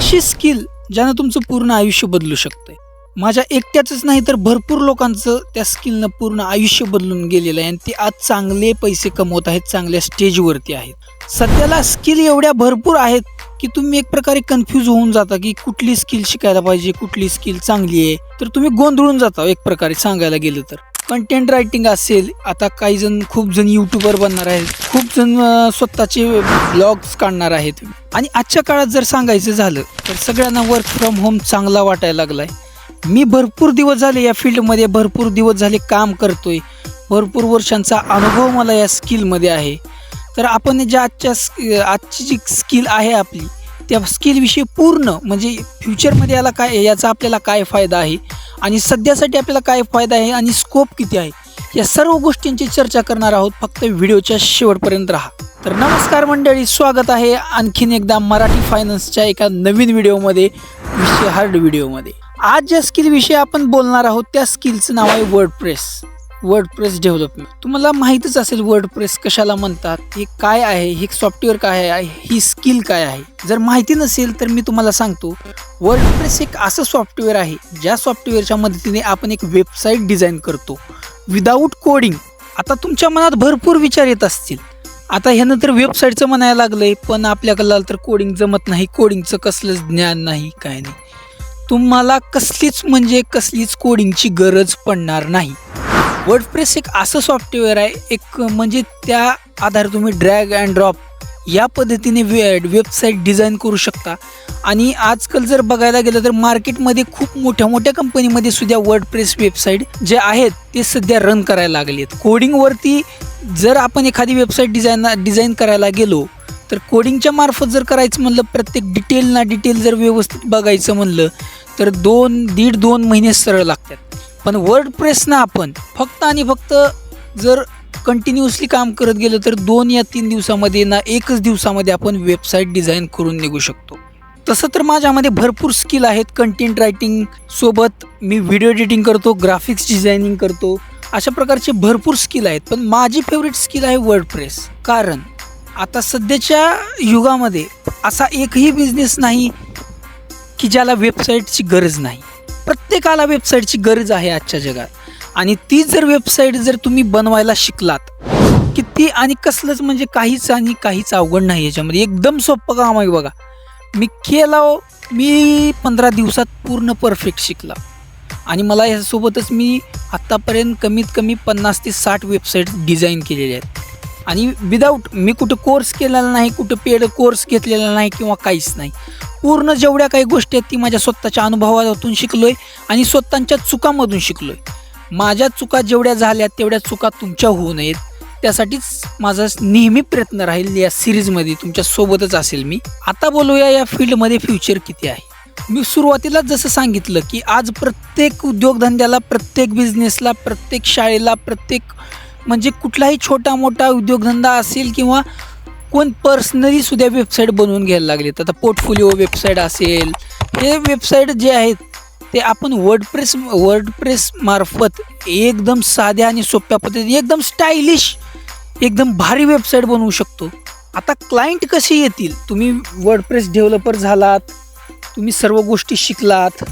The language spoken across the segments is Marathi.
अशी स्किल ज्यानं तुमचं पूर्ण आयुष्य बदलू शकतंय. माझ्या एकट्याचंच नाही तर भरपूर लोकांचं त्या स्किलनं पूर्ण आयुष्य बदलून गेलेलं आहे आणि ते आज चांगले पैसे कमवत आहेत चांगल्या स्टेजवरती आहेत. सध्याला स्किल एवढ्या भरपूर आहेत की तुम्ही एक प्रकारे कन्फ्यूज होऊन जाता की कुठली स्किल शिकायला पाहिजे कुठली स्किल चांगली आहे. तर तुम्ही गोंधळून जाता हो एक प्रकारे सांगायला गेलं तर. कंटेंट रायटिंग असेल आता काही जण खूप जण युट्यूबर बनणार आहेत. खूप जण स्वतःचे ब्लॉग्स काढणार आहेत. आणि आजच्या काळात जर सांगायचं झालं तर सगळ्यांना वर्क फ्रॉम होम चांगला वाटायला लागलाय. मी भरपूर दिवस झाले या फील्डमध्ये भरपूर दिवस झाले काम करतोय. भरपूर वर्षांचा अनुभव मला या स्किलमध्ये आहे. तर आपण ज्या आजच्या आजची जी स्किल आहे आपली त्या स्किलविषयी पूर्ण म्हणजे फ्युचरमध्ये याला काय याचा आपल्याला काय फायदा आहे? आणि सध्यासाठी आपल्याला काय फायदा आहे? आणि स्कोप किती आहे? या सर्व गोष्टींची चर्चा करणार आहोत. फक्त व्हिडिओच्या शेवटपर्यंत राहा. तर नमस्कार मंडळी स्वागत आहे आणखीन एकदा मराठी फायनान्सच्या एका नवीन व्हिडिओमध्ये विषय हार्ड व्हिडिओमध्ये आज ज्या स्किलविषयी आपण बोलणार आहोत त्या स्किलचं नाव आहे WordPress WordPress development तुम्हाला माहीतच असेल वर्ड प्रेस कशाला म्हणतात हे काय आहे हे सॉफ्टवेअर काय आहे ही स्किल काय आहे. जर माहिती नसेल तर मी तुम्हाला सांगतो वर्ड प्रेस एक असं सॉफ्टवेअर आहे ज्या सॉफ्टवेअरच्या मदतीने आपण एक वेबसाईट डिझाईन करतो. विदाऊट कोडिंग आता तुमच्या मनात भरपूर विचार येत असतील. आता ह्यानं तर वेबसाईटचं म्हणायला लागलंय पण आपल्याकडला तर कोडिंग जमत नाही कोडिंगचं कसलंच ज्ञान नाही काय नाही. तुम्हाला कसलीच म्हणजे कसलीच कोडिंगची गरज पडणार नाही. वर्डप्रेस एक असं सॉफ्टवेअर आहे एक म्हणजे त्या आधारे तुम्ही ड्रॅग अँड ड्रॉप या पद्धतीने वे वेबसाईट डिझाईन करू शकता. आणि आजकाल जर बघायला गेलं तर मार्केटमध्ये खूप मोठ्या मोठ्या कंपनीमध्ये सुद्धा वर्डप्रेस वेबसाईट जे आहेत ते सध्या रन करायला लागले आहेत कोडिंगवरती जर आपण एखादी वेबसाईट डिझाईन डिझाईन करायला गेलो तर कोडिंगच्या मार्फत जर करायचं म्हणलं प्रत्येक डिटेल ना डिटेल जर व्यवस्थित बघायचं म्हणलं तर दोन दीड दोन महिने सरळ लागतात. पण वर्ड प्रेसनं आपण फक्त आणि फक्त जर कंटिन्युअसली काम करत गेलं तर दोन या तीन दिवसामध्ये ना एकच दिवसामध्ये आपण वेबसाईट डिझाईन करून निघू शकतो. तसं तर माझ्यामध्ये भरपूर स्किल आहेत कंटेंट रायटिंग सोबत. मी व्हिडिओ एडिटिंग करतो ग्राफिक्स डिझायनिंग करतो. अशा प्रकारचे भरपूर स्किल आहेत पण माझी फेवरेट स्किल आहे वर्ड प्रेस कारण आता सध्याच्या युगामध्ये असा एकही बिझनेस नाही की ज्याला वेबसाईटची गरज नाही. प्रत्येकाला वेबसाईटची गरज आहे आजच्या जगात. आणि ती जर वेबसाईट जर तुम्ही बनवायला शिकलात की ती आणि कसलंच म्हणजे काहीच आणि काहीच अवघड नाही याच्यामध्ये. एकदम सोपं काम आहे बघा. मी केला हो, मी पंधरा दिवसात पूर्ण परफेक्ट शिकला. आणि मला यासोबतच मी आत्तापर्यंत कमीत कमी पन्नास ते साठ वेबसाईट डिझाईन केलेल्या आहेत. आणि विदाऊट मी कुठं कोर्स केलेला नाही कुठं पेड कोर्स घेतलेला नाही किंवा काहीच नाही. पूर्ण जेवढ्या काही गोष्टी आहेत ती माझ्या स्वतःच्या अनुभवातून शिकलो आहे आणि स्वतःच्या चुकामधून शिकलो आहे माझ्या चुका जेवढ्या झाल्या तेवढ्या चुका तुमच्या होऊ नयेत. त्यासाठीच माझा नेहमी प्रयत्न राहील या सिरीजमध्ये तुमच्यासोबतच असेल मी. आता बोलूया या फील्डमध्ये फ्युचर किती आहे. मी सुरुवातीला जसं सांगितलं की आज प्रत्येक उद्योगधंद्याला प्रत्येक बिझनेसला प्रत्येक शाळेला प्रत्येक म्हणजे कुठलाही छोटा मोठा उद्योगधंदा असेल किंवा कोण पर्सनली सुद्धा वेबसाईट बनवून घ्यायला लागलेत आता पोर्टफोलिओ वेबसाईट असेल हे वेबसाईट जे आहेत ते आपण वर्डप्रेस वर्डप्रेस मार्फत एकदम साध्या आणि सोप्या पद्धतीने एकदम स्टायलिश एकदम भारी वेबसाईट बनवू शकतो. आता क्लायंट कसे येतील? तुम्ही वर्डप्रेस डेव्हलपर झालात तुम्ही सर्व गोष्टी शिकलात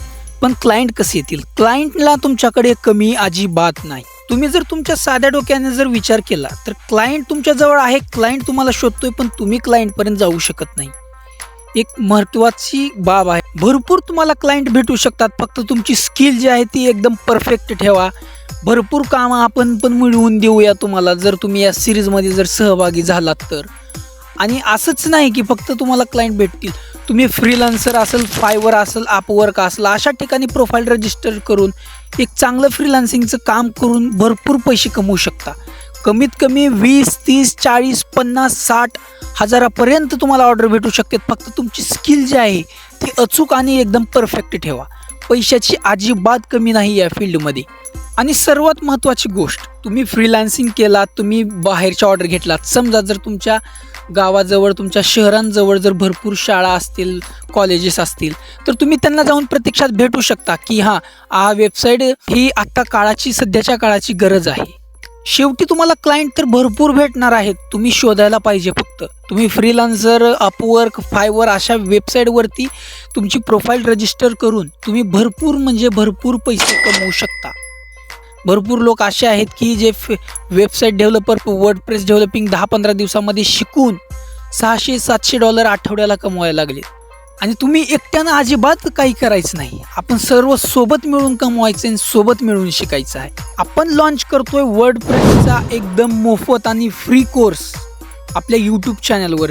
पण क्लायंट कसे येतील? क्लायंटला तुमच्याकडे कमी अजिबात नाही. तुम्ही जर तुमच्या साध्या डोक्याने जर विचार केला तर क्लायंट तुमच्याजवळ आहे क्लायंट तुम्हाला शोधतोय पण तुम्ही क्लायंटपर्यंत जाऊ शकत नाही. एक महत्त्वाची बाब आहे. भरपूर तुम्हाला क्लायंट भेटू शकतात फक्त तुमची स्किल जी आहे ती एकदम परफेक्ट ठेवा. भरपूर कामं आपण पण मिळवून देऊया तुम्हाला जर तुम्ही या सिरीजमध्ये जर सहभागी झालात तर. आणि असंच नाही की फक्त तुम्हाला क्लायंट भेटतील. तुम्ही फ्रीलान्सर असेल फायवर असेल अपवर्क असेल अशा ठिकाणी प्रोफाईल रजिस्टर करून एक चांगलं फ्रीलान्सिंगचं काम करून भरपूर पैसे कमवू शकता. कमीत कमी वीस तीस चाळीस पन्नास साठ हजारापर्यंत तुम्हाला ऑर्डर भेटू शकते फक्त तुमची स्किल जी आहे ती अचूक आणि एकदम परफेक्ट ठेवा. पैशाची अजिबात कमी नाही या फील्डमध्ये आणि सर्वात महत्त्वाची गोष्ट तुम्ही फ्रीलान्सिंग केलात तुम्ही बाहेरच्या ऑर्डर घेतलात. समजा जर तुमच्या गावाजवळ तुमच्या शहरांजवळ जर भरपूर शाळा असतील कॉलेजेस असतील तर तुम्ही त्यांना जाऊन प्रत्यक्षात भेटू शकता की हां हा वेबसाईट ही आत्ता काळाची सध्याच्या काळाची गरज आहे. शेवटी तुम्हाला क्लायंट तर भरपूर भेटणार आहेत तुम्ही शोधायला पाहिजे फक्त. तुम्ही फ्रीलान्सर अपवर्क फायवर अशा वेबसाईटवरती तुमची प्रोफाईल रजिस्टर करून तुम्ही भरपूर म्हणजे भरपूर पैसे कमवू शकता. भरपूर लोक असे आहेत की जे website developer WordPress developing दहा पंधरा दिवसामध्ये शिकून सहाशे सातशे डॉलर आठवड्याला कमवायला लागले. आणि तुम्ही एकट्यानं अजिबात काही करायचं नाही. आपण सर्व सोबत मिळून कमवायचं आणि सोबत मिळून शिकायचं आहे. आपण लॉन्च करतोय वर्ड प्रेसचा एकदम मोफत आणि फ्री कोर्स आपल्या यूट्यूब चॅनलवर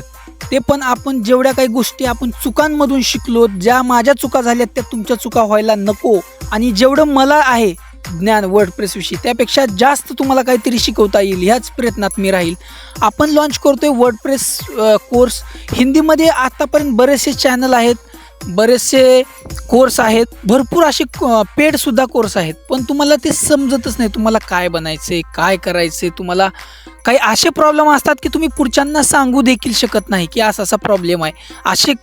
ते पण आपण जेवढ्या काही गोष्टी आपण चुकांमधून शिकलो ज्या माझ्या चुका झाल्यात त्या तुमच्या चुका व्हायला नको. आणि जेवढं मला आहे ज्ञान वर्ड प्रेसविषयी त्यापेक्षा जास्त तुम्हाला काहीतरी शिकवता येईल ह्याच प्रयत्नात मी राहील. आपण लॉन्च करतोय वर्ड प्रेस कोर्स हिंदीमध्ये आत्तापर्यंत बरेचसे चॅनल आहेत बरेचसे कोर्स आहेत भरपूर असे पेडसुद्धा कोर्स आहेत. पण तुम्हाला ते समजतच नाही तुम्हाला काय बनायचे काय करायचे तुम्हाला काही असे प्रॉब्लेम असतात की तुम्ही पुढच्यांना सांगू देखील शकत नाही की असा असा प्रॉब्लेम आहे. असे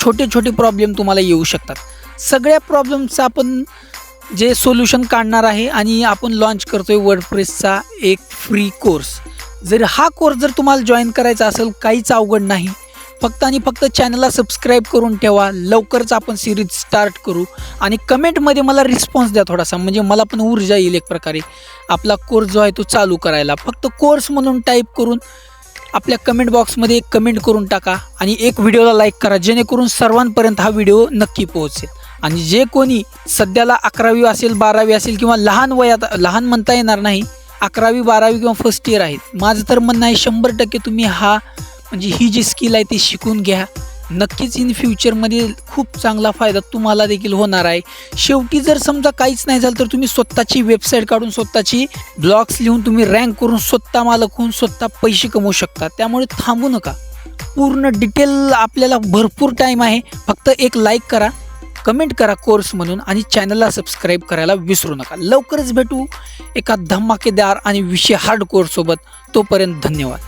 छोटे छोटे प्रॉब्लेम तुम्हाला येऊ शकतात. सगळ्या प्रॉब्लेमचा आपण जे सोल्युशन काढणार आहे आणि आपण लॉन्च करतोय वर्डप्रेसचा एक फ्री कोर्स जर हा कोर्स जर तुम्हाला जॉईन करायचा असेल काहीच अवघड नाही. फक्त आणि फक्त चॅनलला सबस्क्राईब करून ठेवा. लवकरच आपण सिरीज स्टार्ट करू. आणि कमेंटमध्ये मला रिस्पॉन्स द्या थोडासा. म्हणजे मला पण ऊर्जा येईल एक प्रकारे. आपला कोर्स जो आहे तो चालू करायला. फक्त कोर्स म्हणून टाईप करून आपल्या कमेंट बॉक्समध्ये एक कमेंट करून टाका. आणि एक व्हिडिओला लाईक करा. जेणेकरून सर्वांपर्यंत हा व्हिडिओ नक्की पोहोचेल. आणि जे कोणी सध्याला अकरावी असेल बारावी असेल किंवा लहान वयात लहान म्हणता येणार नाही अकरावी बारावी किंवा फर्स्ट इयर आहेत. माझं तर म्हणणं आहे शंभर टक्के तुम्ही हा म्हणजे ही जी स्किल आहे ती शिकून घ्या. नक्कीच इन फ्युचरमध्ये खूप चांगला फायदा तुम्हाला देखील होणार आहे. शेवटी जर समजा काहीच नाही झालं तर तुम्ही स्वतःची वेबसाईट काढून स्वतःची ब्लॉग्स लिहून तुम्ही रँक करून स्वतः मालक होऊन स्वतः पैसे कमवू शकता. त्यामुळे थांबू नका. पूर्ण डिटेल आपल्याला भरपूर टाईम आहे. फक्त एक लाईक करा. कमेंट करा कोर्स म्हणून आणि चॅनलला सबस्क्राईब करायला विसरू नका. लवकरच भेटू एका धमाकेदार आणि विषय हार्ड कोर्ससोबत तोपर्यंत धन्यवाद.